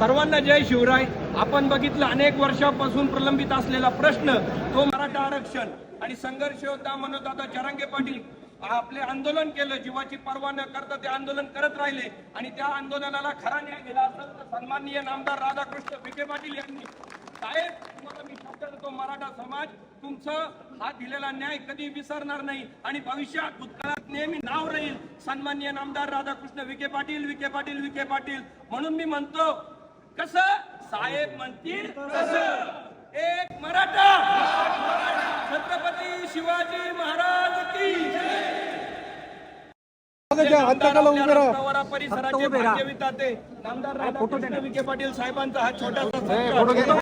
सर्वांना जय शिवराय. आपण बघितलं अनेक वर्षापासून प्रलंबित असलेला प्रश्न तो मराठा आरक्षण आणि संघर्ष योद्धा म्हणून आता जरांगे पाटील आपले आंदोलन केलं जीवाची पर्वा न करता ते आंदोलन करत राहिले आणि त्या आंदोलनाला खरा न्याय दिला असं तर सन्माननीय नामदार राधाकृष्ण विखे पाटील यांनी. साहेब तुम्हाला मी शब्द देतो मराठा समाज तुमचा हा दिलेला न्याय कधी विसरणार नाही आणि भविष्यात भूतकाळात नेहमी नाव राहील. सन्माननीय नामदार राधाकृष्ण विखे पाटील विखे पाटील विखे पाटील. म्हणून मी म्हणतो कस? साहेब म्हणतील तसं एक मराठा. छत्रपती शिवाजी महाराज की परिसराचे भाग्यविधाते. नामदार राधाकृष्ण विखे पाटील साहेबांचा हा छोटासा